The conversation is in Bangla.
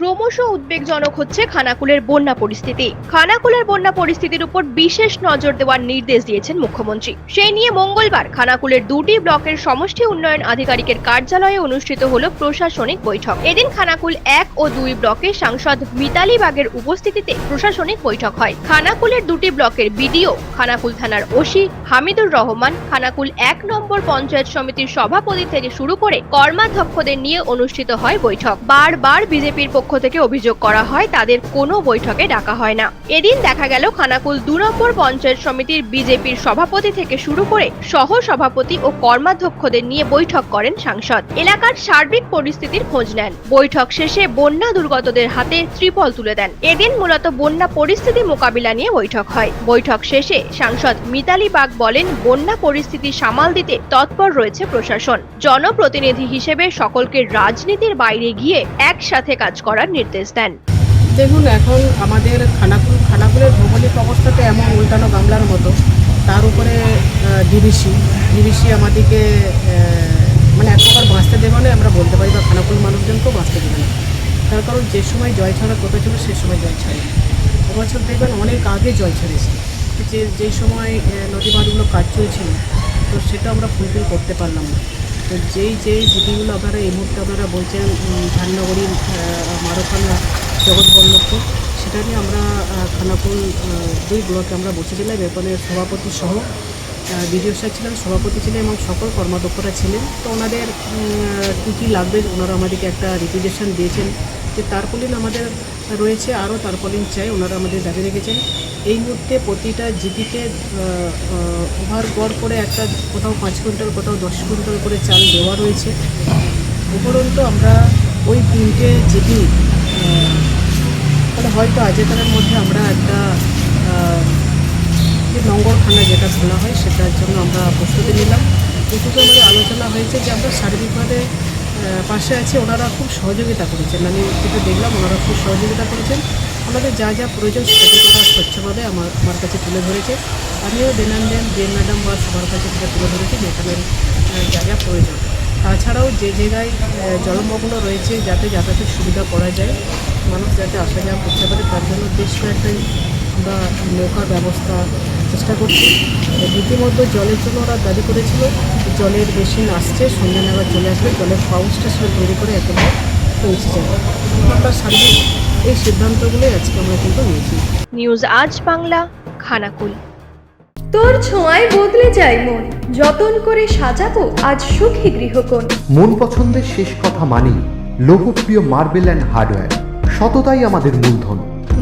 ক্রমশ উদ্বেগজনক হচ্ছে খানাকুলের বন্যা পরিস্থিতি। খানাকুলের বন্যা পরিস্থিতির উপর বিশেষ নজর দেওয়ার নির্দেশ দিয়েছেন মুখ্যমন্ত্রী। সেই নিয়ে মঙ্গলবার খানাকুলের দুটি ব্লকের সমষ্টি উন্নয়ন আধিকারিকের কার্যালয়ে অনুষ্ঠিত হল প্রশাসনিক বৈঠক। এদিন খানাকুল এক ও দুই ব্লকের সাংসদ মিতালি বাগের উপস্থিতিতে প্রশাসনিক বৈঠক হয়। খানাকুলের দুটি ব্লকের বিডিও খানাকুল থানার ওসি হামিদুর রহমান, খানাকুল এক নম্বর পঞ্চায়েত সমিতির সভাপতি থেকে শুরু করে কর্মাধ্যক্ষদের নিয়ে অনুষ্ঠিত হয় বৈঠক। বারবার বিজেপির পক্ষ থেকে অভিযোগ করা হয়, তাদের কোনো বৈঠকে ডাকা হয় না। এদিন দেখা গেল খানাকুল দু নম্বর পঞ্চায়েত সমিতির বিজেপির সভাপতি থেকে শুরু করে সহ সভাপতি ও কর্মাধ্যক্ষদের নিয়ে বৈঠক করেন সাংসদ। এলাকার সার্বিক পরিস্থিতির খোঁজ নেন। বৈঠক শেষে বন্যা দুর্গতদের হাতে ত্রিপল তুলে দেন। এদিন মূলত বন্যা পরিস্থিতি মোকাবিলা নিয়ে বৈঠক হয়। বৈঠক শেষে সাংসদ মিতালি বাগ বলেন, বন্যা পরিস্থিতি সামাল দিতে তৎপর রয়েছে প্রশাসন। জনপ্রতিনিধি হিসেবে সকলকে রাজনীতির বাইরে গিয়ে একসাথে কাজ করার নির্দেশ দেন। দেখুন, এখন আমাদের খানাকুল খানাকুলের ভৌগোলিক অবস্থাতে এমন উল্টানো গামলার মতো। তার উপরে ডিবিসি ডিবিসি আমাদেরকে মানে এক প্রকার বাঁচতে দেবে না আমরা বলতে পারি বা খানাকুল মানুষজনকেও বাঁচতে দেবে না। তার কারণ যে সময় জল ছাড়ার কথা ছিল সে সময় জল ছাড়ে। এবছর দেখবেন অনেক আগে জল ছেড়েছে। যে যেই সময় নদী বাঁধগুলো কাজ চলছিল, তো সেটা আমরা ফুলফিল করতে পারলাম না। তো যেই যেই জিডিগুলো আপনারা এই মুহূর্তে আপনারা বলছেন ধান্নগরী মারোখানা, জগৎবল্লভপুর, সেটা নিয়ে আমরা খানাপুর দুই ব্লকে আমরা বসেছিলাম। এরপরে সভাপতি সহ বিডিও স্যার ছিলেন, সভাপতি ছিলেন এবং সকল কর্মাধ্যক্ষরা ছিলেন। তো ওনাদের কী কী লাগবে, ওনারা আমাদেরকে একটা রিপ্রেজেশন দিয়েছেন। যে তারপলিন আমাদের রয়েছে, আরও তারপলিন চাই, ওনারা আমাদের দাবি রেখেছেন। এই মুহূর্তে প্রতিটা জিপিতে ওভার গড় করে একটা কোথাও পাঁচ কুইন্টাল, কোথাও দশ কুইন্টাল করে চাল দেওয়া রয়েছে। উপরন্তু আমরা ওই তিনটে জিপি তাহলে হয়তো আজেকালের মধ্যে আমরা একটা যে নঙ্গরখানা যেটা খোলা হয়, সেটার জন্য আমরা প্রস্তুতি নিলাম। প্রস্তুতি আমাদের আলোচনা হয়েছে যে আমরা সার্বিকভাবে পাশে আছে ওনারা খুব সহযোগিতা করেছেন। আমি যেটা দেখলাম ওনারা খুব সহযোগিতা করেছেন। আমাদের যা যা প্রয়োজন সেটা ওরা স্বচ্ছভাবে আমার আমার কাছে তুলে ধরেছে। আমিও দেনান্দেন জে ম্যাডাম বা সবার কাছে সেটা তুলে ধরেছি যে এখানে আহ, যা যা প্রয়োজন। তাছাড়াও যে জায়গায় জলমগ্ন রয়েছে যাতে যাতায়াতের সুবিধা করা যায় মানুষ যাতে আসা যাওয়া করতে পারে তার জন্য বেশ কয়েকটাই আমরা নৌকার ব্যবস্থা চেষ্টা করছি। রীতিমতো জলের জন্য ওরা দাবি করেছিল জলের মেশিন আসছে সন্ধ্যে নাগাদ চলে আসবে জলের পাম্প স্টেশন তৈরি করে একেবারে পৌঁছে যাবে। আমরা সার্বিক এই সিদ্ধান্তগুলোই আজকে আমরা কিন্তু নিয়েছি। নিউজ আজ বাংলা খানাকুল। তোর ছোঁয়ায় বদলে যায় মন। যতন করে সাজাবো আজ সুখী গৃহকোণ। মন পছন্দের শেষ কথা মানি লোকপ্রিয় মার্বেল অ্যান্ড হার্ডওয়্যার সততাই আমাদের মূলধন।